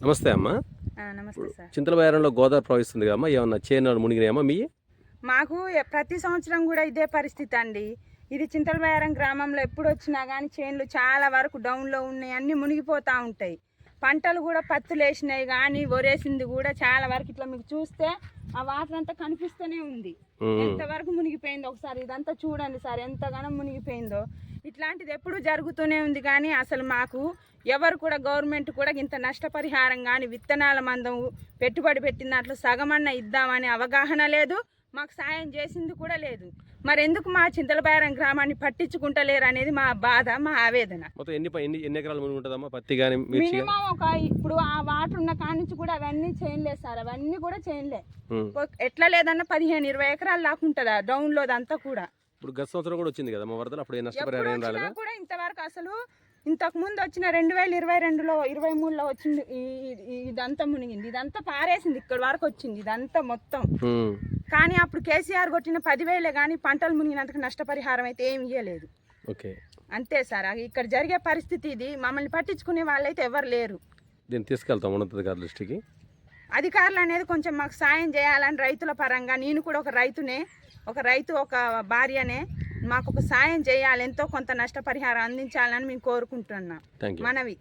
నమస్తే అమ్మా. నమస్తే సార్. చింతల బయారంలో గోదావరి ప్రవహిస్తుంది కదమ్మా. ఏమన్నా చేను మునిగినాయమ్మా మీ? మాకు ప్రతి సంవత్సరం కూడా ఇదే పరిస్థితి అండి. ఇది చింతలబయారం గ్రామంలో ఎప్పుడు వచ్చినా కానీ చేన్లు చాలా వరకు డౌన్లో ఉన్నాయి. అన్నీ మునిగిపోతూ ఉంటాయి. పంటలు కూడా పత్తులు వేసినాయి కానీ ఒరేసింది కూడా చాలా వరకు ఇట్లా మీకు చూస్తే ఆ వాటర్ అంతా కనిపిస్తూనే ఉంది. ఎంతవరకు మునిగిపోయిందో ఒకసారి ఇదంతా చూడండి సార్. ఎంతగానో మునిగిపోయిందో. ఇట్లాంటిది ఎప్పుడు జరుగుతూనే ఉంది కానీ అసలు మాకు ఎవరు కూడా గవర్నమెంట్ కూడా ఇంత నష్టపరిహారం కానీ విత్తనాల మందం పెట్టుబడి పెట్టిన దాంట్లో సగమన్న ఇద్దామని అవగాహన లేదు. మాకు సాయం చేసింది కూడా లేదు. మరి ఎందుకు మా చింతలబేరం గ్రామాన్ని పట్టించుకుంటలేరు అనేది మా బాధ మా ఆవేదన. మొత్తం ఎన్ని ఎన్ని ఎన్ని ఎకరాలు ఉంటుందమ్మా? పత్తి కానీ మినిమం ఒక ఇప్పుడు ఆ వాటర్ ఉన్న కాడి నుంచి కూడా అవన్నీ చేయలేదు సార్. అవన్నీ కూడా చేయలే ఎట్లా లేదన్నా పదిహేను ఇరవై ఎకరాలు లాకుంటుందా డౌన్లో అదంతా కూడా. ఇప్పుడు గత సంవత్సరం కూడా వచ్చింది కదమ్మా వరదలు అప్పుడు నష్టపరిహారం కూడా ఇంతవరకు అసలు ఇంతకు ముందు వచ్చిన రెండు వేల ఇరవై రెండులో ఇరవై మూడులో వచ్చింది ఇదంతా మునిగింది. ఇదంతా పారేసింది ఇక్కడ వరకు వచ్చింది ఇదంతా మొత్తం. కానీ అప్పుడు కేసీఆర్ కొట్టిన పదివేలే కానీ పంటలు మునిగినందుకు నష్టపరిహారం అయితే ఏమి ఇవ్వలేదు ఓకే. అంతే సార్ ఇక్కడ జరిగే పరిస్థితి ఇది. మమ్మల్ని పట్టించుకునే వాళ్ళైతే ఎవరు లేరు. దీన్ని తీసుకెళ్తాం ఉన్నతాధికారుల దృష్టికి. అధికారులు అనేది కొంచెం మాకు సాయం చేయాలని రైతుల పరంగా నేను కూడా ఒక రైతునే ఒక రైతు ఒక భార్యనే మాకు ఒక సాయం చేయాలి ఎంతో కొంత నష్టపరిహారం అందించాలని మేము కోరుకుంటున్నాం. మనవి.